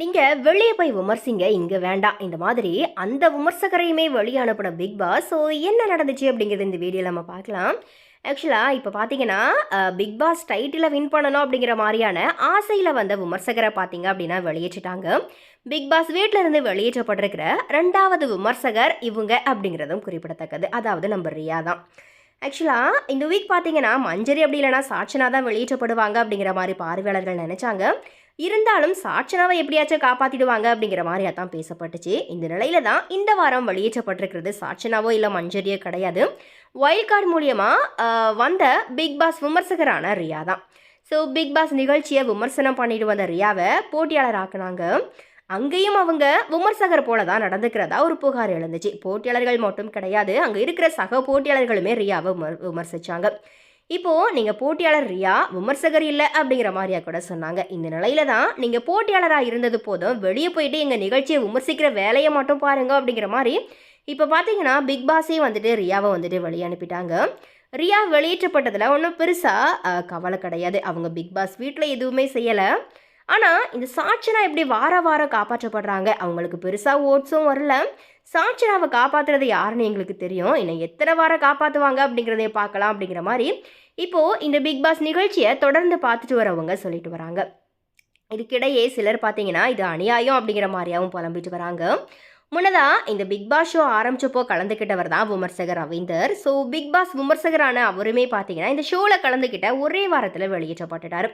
நீங்கள் வெளியே போய் விமர்சிங்க இங்கே வேண்டாம். இந்த மாதிரி அந்த விமர்சகரையுமே வெளியே அனுப்பின பிக் பாஸ் ஸோ என்ன நடந்துச்சு அப்படிங்கிறது இந்த வீடியோவில் நம்ம பார்க்கலாம். ஆக்சுவலாக இப்போ பார்த்தீங்கன்னா பிக் பாஸ் டைட்டிலை வின் பண்ணணும் அப்படிங்கிற மாதிரியான ஆசையில் வந்த விமர்சகரை பார்த்தீங்க அப்படின்னா வெளியேற்றிட்டாங்க. பிக் பாஸ் வீட்டில் இருந்து வெளியேற்றப்பட்டிருக்கிற ரெண்டாவது விமர்சகர் இவங்க அப்படிங்கிறதும் குறிப்பிடத்தக்கது. அதாவது நம்ம ரியா தான். ஆக்சுவலாக இந்த வீக் பார்த்தீங்கன்னா மஞ்சரி அப்படி இல்லைனா சாட்சனா தான் வெளியேற்றப்படுவாங்க அப்படிங்கிற மாதிரி பார்வையாளர்கள் நினச்சாங்க. இருந்தாலும் சாட்சனாவை எப்படியாச்சும் காப்பாற்றிடுவாங்க அப்படிங்கிற மாதிரியா தான் பேசப்பட்டுச்சு. இந்த நிலையில தான் இந்த வாரம் வெளியேற்றப்பட்டிருக்கிறது. சாட்சனாவோ இல்லை மஞ்சரியோ கிடையாது. வைல்ட் கார்டு மூலியமாக வந்த பிக் பாஸ் விமர்சகரான ரியா தான். ஸோ பிக் பாஸ் நிகழ்ச்சியை விமர்சனம் பண்ணிட்டு வந்த ரியாவை போட்டியாளர் ஆக்குனாங்க. அங்கேயும் அவங்க விமர்சகர் போல தான் நடந்துக்கிறதா ஒரு புகார் எழுந்துச்சு. போட்டியாளர்கள் மட்டும் கிடையாது அங்கே இருக்கிற சக போட்டியாளர்களுமே ரியாவை விமர் விமர்சிச்சாங்க. இப்போது நீங்கள் போட்டியாளர் ரியா விமர்சகர் இல்லை அப்படிங்கிற மாதிரியா கூட சொன்னாங்க. இந்த நிலையில தான் நீங்கள் போட்டியாளராக இருந்தது போதும் வெளியே போயிட்டு எங்கள் நிகழ்ச்சியை விமர்சிக்கிற வேலையை மட்டும் பாருங்க அப்படிங்கிற மாதிரி இப்போ பார்த்தீங்கன்னா பிக் பாஸே வந்துட்டு ரியாவை வந்துட்டு வெளியே அனுப்பிட்டாங்க. ரியா வெளியேற்றப்பட்டதில் ஒன்றும் பெருசாக கவலை கிடையாது. அவங்க பிக் பாஸ் வீட்டில் எதுவுமே செய்யலை. ஆனால் இந்த சாட்சனா எப்படி வார வாரம் காப்பாற்றப்படுறாங்க? அவங்களுக்கு பெருசாக ஓட்ஸும் வரல. சாட்சனாவை காப்பாற்றுறது யாருன்னு எங்களுக்கு தெரியும். இன்னும் எத்தனை வாரம் காப்பாற்றுவாங்க அப்படிங்கிறதைய பார்க்கலாம் அப்படிங்கிற மாதிரி இப்போது இந்த பிக் பாஸ் நிகழ்ச்சியை தொடர்ந்து பார்த்துட்டு வரவங்க சொல்லிட்டு வராங்க. இதுக்கிடையே சிலர் பார்த்தீங்கன்னா இது அநியாயம் அப்படிங்கிற மாதிரியாவும் புலம்பிட்டு வராங்க. முன்னதாக இந்த பிக் பாஸ் ஷோ ஆரம்பிச்சப்போ கலந்துக்கிட்டவர் தான் விமர்சகர் ரவீந்தர். ஸோ பிக் பாஸ் விமர்சகரான அவருமே பார்த்தீங்கன்னா இந்த ஷோவில் கலந்துக்கிட்ட ஒரே வாரத்தில் வெளியேற்றப்பட்டுட்டார்.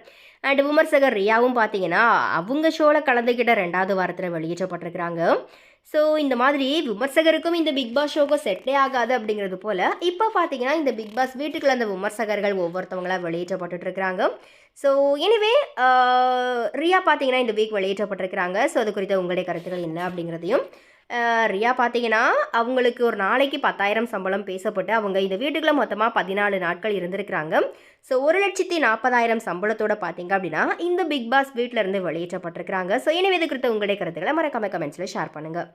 அண்ட் விமர்சகர் ரியாவும் பார்த்தீங்கன்னா அவங்க ஷோவில் கலந்துக்கிட்ட ரெண்டாவது வாரத்தில் வெளியேற்றப்பட்டிருக்கிறாங்க. ஸோ இந்த மாதிரி விமர்சகருக்கும் இந்த பிக் பாஸ் ஷோக்கும் செட்டே ஆகாது அப்படிங்கிறது போல் இப்போ பார்த்தீங்கன்னா இந்த பிக் பாஸ் வீட்டுக்குள்ள அந்த விமர்சகர்கள் ஒவ்வொருத்தவங்களாக வெளியேற்றப்பட்டுருக்கிறாங்க ஸோ எனிவே ரியா பார்த்தீங்கன்னா இந்த வீக் வெளியேற்றப்பட்டிருக்கிறாங்க. ஸோ அது குறித்த உங்களுடைய கருத்துக்கள் என்ன அப்படிங்கிறதையும் ரியா பார்த்தீங்கன்னா அவங்களுக்கு ஒரு நாளைக்கு பத்தாயிரம் சம்பளம் பேசப்பட்டு அவங்க இந்த வீட்டுக்குள்ளே மொத்தமாக பதினாலு நாட்கள் இருந்திருக்கிறாங்க. ஸோ ஒரு லட்சத்தி நாற்பதாயிரம் சம்பளத்தோட பார்த்தீங்க அப்படின்னா இந்த பிக் பாஸ் வீட்டில் இருந்து வெளியேற்றப்பட்டிருக்கிறாங்க. ஸோ எனவே இது குறித்த உங்களுடைய கருத்துக்களை மறக்காம கமெண்ட்ஸில் ஷேர் பண்ணுங்கள்